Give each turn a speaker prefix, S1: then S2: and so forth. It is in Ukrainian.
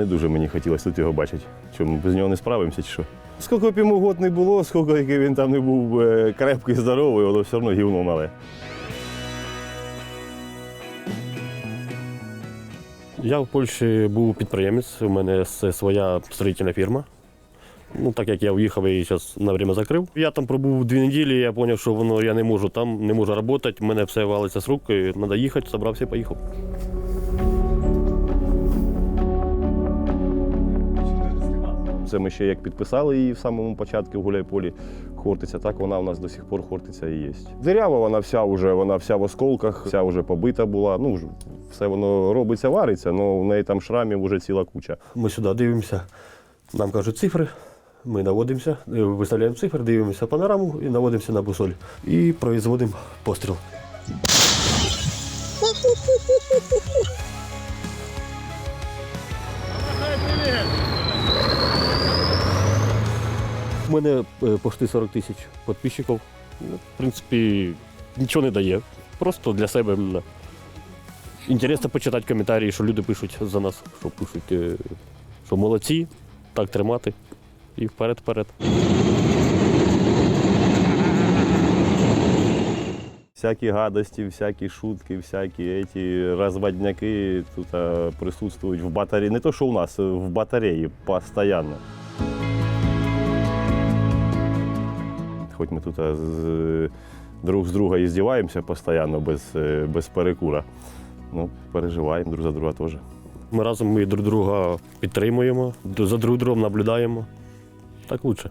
S1: Не дуже мені хотілося тут його бачити. Що ми без нього не справимося чи що. Скільки б йому год не було, скільки він там не був е, крепкий, здоровий, воно все одно гівно мале.
S2: Я в Польщі був підприємець, у мене своя строїтельна фірма. Ну, так як я уїхав і зараз на время закрив. Я там пробув дві неділі, я зрозумів, що воно я не можу там, не можу працювати, в мене все валиться з рук, треба їхати, зібрався і поїхав.
S1: Це ми ще як підписали її в самому початку в Гуляйполі Хортиця, так вона у нас до сих пор Хортиця і є. Дирява вона вся вже, вона вся в осколках, вся вже побита була. Ну, все воно робиться, вариться, але в неї там шрамів вже ціла куча.
S2: Ми сюди дивимося, нам кажуть цифри, ми наводимося, е, виставляємо цифри, дивимося панораму і наводимося на бусоль. І производимо постріл. У мене е, почти 40 тисяч підписчиків. Ну, в принципі, нічого не дає. Просто для себе. Інтересно почитати коментарі, що люди пишуть за нас, що пишуть, е, що молодці, так тримати. І вперед-вперед.
S1: Всякі гадості, всякі шутки, всякі эти розводняки тут присутствують в батареї. Не то, що у нас, в батареї постійно. Хоч ми тут з, друг з друга і здіваємося постійно без, е, без перекура. Ну, переживаємо друг за друга теж.
S2: Ми разом ми друг друга підтримуємо, за друг другом наблюдаємо. Так лучше.